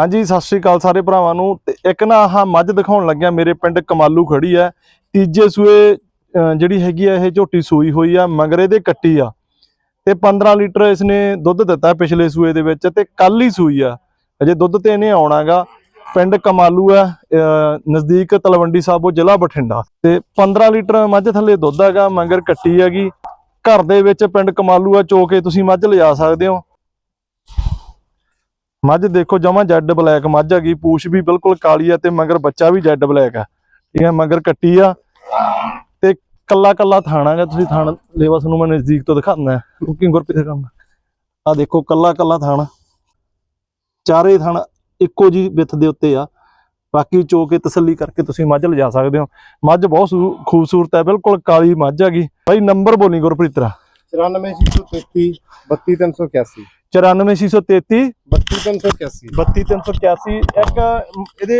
ਹਾਂਜੀ, ਸਤਿ ਸ਼੍ਰੀ ਅਕਾਲ ਸਾਰੇ ਭਰਾਵਾਂ ਨੂੰ। ਤੇ ਇੱਕ ਨਾ ਆਹ ਮੱਝ ਦਿਖਾਉਣ ਲੱਗਿਆ, ਮੇਰੇ ਪਿੰਡ ਕਮਾਲੂ ਖੜੀ ਹੈ। ਤੀਜੇ ਸੂਏ, ਅਹ, ਜਿਹੜੀ ਹੈਗੀ ਆ ਇਹ ਝੋਟੀ ਸੂਈ ਹੋਈ ਆ, ਮਗਰੇ ਦੇ ਕੱਟੀ ਆ। ਤੇ 15 ਲੀਟਰ ਇਸਨੇ ਦੁੱਧ ਦਿੱਤਾ ਪਿਛਲੇ ਸੂਏ ਦੇ ਵਿੱਚ ਤੇ ਕੱਲ ਹੀ ਸੂਈ ਆ। ਅਜੇ ਦੁੱਧ ਤੇ ਇਹਨੇ ਆਉਣਾਗਾ ਪਿੰਡ ਕਮਾਲੂ ਆ ਨਜ਼ਦੀਕ ਤਲਵੰਡੀ ਸਾਬੋ ਜ਼ਿਲ੍ਹਾ ਬਠਿੰਡਾ। ਤੇ 15 ਲੀਟਰ ਮੱਝ ਥੱਲੇ ਦੁੱਧ ਹੈਗਾ, ਮਗਰ ਕੱਟੀ ਹੈਗੀ। ਘਰ ਦੇ ਵਿੱਚ ਪਿੰਡ ਕਮਾਲੂ ਆ, ਚੋ ਕੇ ਤੁਸੀਂ ਮੱਝ ਲਿਜਾ ਸਕਦੇ ਹੋ। ਮੱਝ ਦੇਖੋ ਜਮਾ ਜੈਡ ਬਲੈਕ, ਮੱਝ ਹੈਗੀ, ਪੂਛ ਵੀ ਬਿਲਕੁਲ ਕਾਲੀ ਆ ਤੇ ਮਗਰ ਬੱਚਾ ਵੀ ਜੈਡ ਬਲੈਕ ਆ। ਠੀਕ ਹੈ ਮਗਰ ਕੱਟੀ ਆ। ਤੇ ਕੱਲਾ ਕੱਲਾ ਥਾਣਾ ਤੁਸੀਂ ਥਾਣ ਲੇਵਾ ਤੁਹਾਨੂੰ ਮੈਂ ਨਜ਼ਦੀਕ ਤੋਂ ਦਿਖਾਉਂਦਾ। ਲੁਕਿੰਗ ਗੁਰਪ੍ਰੀਤ ਦਾ ਕੰਮ। ਆ ਦੇਖੋ ਕੱਲਾ ਕੱਲਾ ਥਾਣਾ। ਚਾਰੇ ਥਾਣਾ ਇੱਕੋ ਜੀ ਵਿੱਥ ਦੇ ਉੱਤੇ ਆ। ਬਾਕੀ ਚੋ ਕੇ ਤਸੱਲੀ ਕਰਕੇ ਤੁਸੀਂ ਮੱਝ ਲਿਜਾ ਸਕਦੇ ਹੋ। ਮੱਝ ਬਹੁਤ ਖੂਬਸੂਰਤ ਹੈ ਬਿਲਕੁਲ ਕਾਲੀ ਮੱਝ ਹੈਗੀ। ਭਾਈ ਨੰਬਰ ਬੋਲੀ ਗੁਰਪ੍ਰੀਤ ਤੇਰਾ 94633 32381 94633 32381 32381 ਇੱਕ ਇਹਦੇ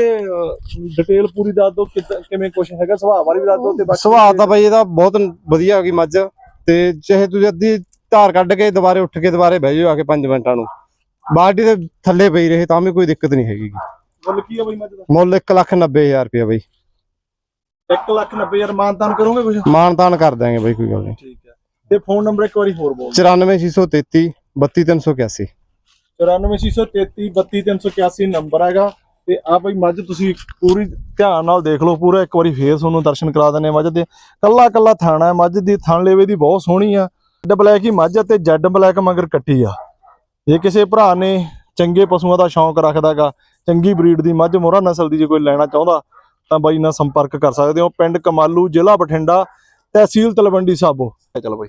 ਡਿਟੇਲ ਪੂਰੀ ਦੱਸ ਦਿਓ ਕਿੱਦਾਂ- ਕਿਵੇਂ ਕੁਛ ਹੈਗਾ ਸੁਭਾਅ ਬਾਰੇ ਵੀ ਦੱਸ ਦਿਓ ਤੇ ਬਾਕੀ ਸੁਭਾਅ ਤਾਂ ਬਾਈ ਇਹਦਾ ਬਹੁਤ ਵਧੀਆ ਹੈਗੀ ਮੱਝ। ਤੇ ਚਾਹੇ ਤੁਸੀਂ ਅੱਧੀ ਧਾਰ ਕੱਢ ਕੇ ਦੁਬਾਰੇ ਉੱਠ ਕੇ ਦੁਬਾਰੇ ਬਹਿ ਜਾਓ ਆ ਕੇ 5 ਮਿੰਟਾਂ ਨੂੰ। ਬਾਲਟੀ ਦੇ ਥੱਲੇ ਪਈ ਰਹੇ ਤਾਂ ਵੀ ਕੋਈ ਦਿੱਕਤ ਨਹੀਂ ਹੈਗੀ। ਮੁੱਲ ਕੀ ਆ ਬਈ ਮੱਝ ਦਾ? ਮੁੱਲ 190000 ਰੁਪਏ ਬਾਈ। 1 ਲੱਖ 90 ਹਜ਼ਾਰ ਮਾਨਤਾਨ ਕਰੋਗੇ ਕੁਛ? ਮਾਨ ਤਾਨ ਕਰ ਦਾਂਗੇ ਬਾਈ ਕੋਈ ਗੱਲ ਨਹੀਂ। ਠੀਕ ਹੈ। ਤੇ ਫੋਨ ਨੰਬਰ ਇੱਕ ਵਾਰੀ ਹੋਰ ਬੋਲ 94633 32381 94633 32381 ਨੰਬਰ ਹੈਗਾ। ਤੇ ਆ ਬਈ ਮੱਝ ਤੁਸੀਂ ਪੂਰੀ ਧਿਆਨ ਨਾਲ ਦੇਖ ਲਓ ਪੂਰਾ ਇੱਕ ਵਾਰੀ ਫੇਰ ਤੁਹਾਨੂੰ ਦਰਸ਼ਨ ਕਰਾ ਦਿੰਨੇ ਮੱਝ ਦੇ। ਕੱਲਾ ਕੱਲਾ ਥਾਣਾ ਹੈ ਮੱਝ ਦੀ ਥਣ ਲੇਵੇ ਦੀ ਬਹੁਤ ਸੋਹਣੀ ਆ। ਜੈਡ ਬਲੈਕ ਹੀ ਮੱਝ ਤੇ ਜੈਡ ਬਲੈਕ ਮਗਰ ਕੱਟੀ ਆ। ਜੇ ਕਿਸੇ ਭਰਾ ਨੇ ਚੰਗੇ ਪਸ਼ੂਆਂ ਦਾ ਸ਼ੌਂਕ ਰੱਖਦਾਗਾ ਚੰਗੀ ਬਰੀਡ ਦੀ ਮੱਝ ਮੋਹਰਾ ਨਸਲ ਦੀ ਜੇ ਕੋਈ ਲੈਣਾ ਚਾਹੁੰਦਾ ਤਾਂ ਬਾਈ ਨਾਲ ਸੰਪਰਕ ਕਰ ਸਕਦੇ ਹੋ। ਪਿੰਡ ਕਮਾਲੂ ਜ਼ਿਲ੍ਹਾ ਬਠਿੰਡਾ ਤਹਿਸੀਲ ਤਲਵੰਡੀ ਸਾਬੋ। ਚਲੋ ਬਾਈ।